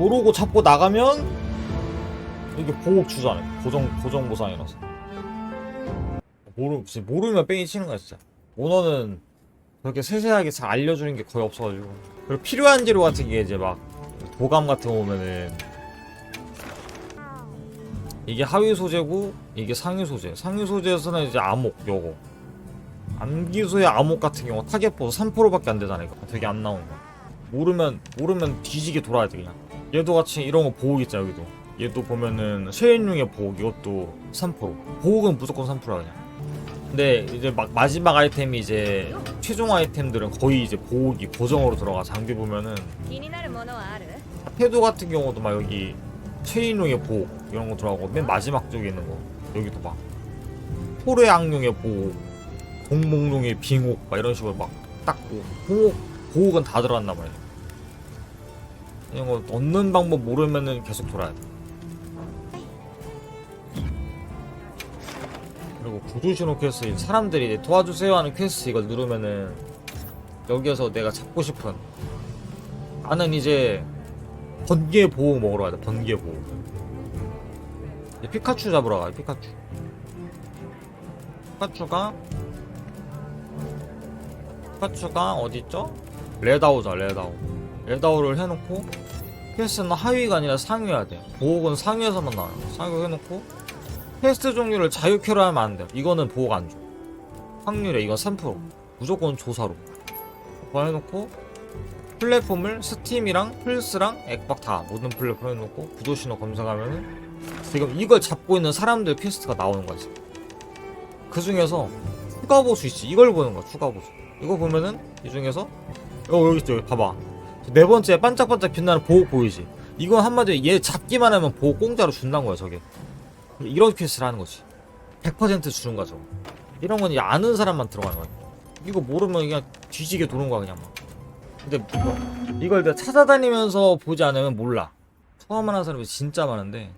모르고 잡고 나가면 이게 보호 주잖아요. 고정 고정 보상이라서. 모르 모르면 뺑이 치는 거야 진짜. 오너는 그렇게 세세하게 잘 알려주는 게 거의 없어가지고. 그리고 필요한 재료 같은 게 이제 막 도감 같은 거 보면은 이게 하위 소재고 이게 상위 소재. 상위 소재에서는 이제 암흑 요거. 암기소의 암흑 같은 경우 타겟 보수 3%밖에 안 되잖아 이거. 되게 안 나오는 거. 모르면 모르면 뒤지게 돌아야 돼 그냥. 얘도 같이 이런 거 보호기 있자 여기도. 얘도 보면은 쉐인룡의 보호 이것도 3% 보호은 무조건 3%라 그냥. 근데 이제 막 마지막 아이템이 이제 최종 아이템들은 거의 이제 보호기 고정으로 들어가 장비 보면은 태도 같은 경우도 막 여기 체인룡의 보호 이런 거 들어가고 맨 마지막 쪽에 있는 거 여기도 막 포레 악룡의 보호 공몽룡의 빙옥 막 이런 식으로 막 딱고 보호 보호은 다 들어갔나 봐요. 이런 거 얻는 방법 모르면은 계속 돌아야 돼. 그리고 구조신호 퀘스트 사람들이 도와주세요 하는 퀘스트 이걸 누르면은 여기에서 내가 찾고 싶은 나는 이제 번개 보호 먹으러 가자 번개 보호. 이제 피카츄 잡으러 가요 피카츄. 피카츄가 피카츄가 어디있죠? 레다오자 레다오 레다오를 해놓고 퀘스트는 하위가 아니라 상위여야 돼 보호는 상위에서만 나와요. 상위 해놓고 퀘스트 종류를 자유캐로 하면 안돼 이거는 보호가 안줘 확률에 이건 3% 무조건 조사로. 그거 해놓고 플랫폼을 스팀이랑 플스랑 엑박 다 모든 플랫폼 해놓고 구조신호 검색하면은 지금 이걸 잡고 있는 사람들 퀘스트가 나오는 거지. 그 중에서 추가 보수 있지. 이걸 보는 거야 추가 보수. 이거 보면은 이 중에서 어 여기 있죠. 여기 봐봐 네 번째 반짝반짝 빛나는 보옥 보이지? 이건 한마디로 얘 잡기만 하면 보옥 공짜로 준다는 거야 저게. 이런 퀘스트를 하는 거지. 100% 주는 거야 저거. 이런 건 아는 사람만 들어가는 거야. 이거 모르면 그냥 뒤지게 도는 거야 그냥 막. 근데 뭐, 이걸 내가 찾아다니면서 보지 않으면 몰라. 처음 하는 사람이 진짜 많은데.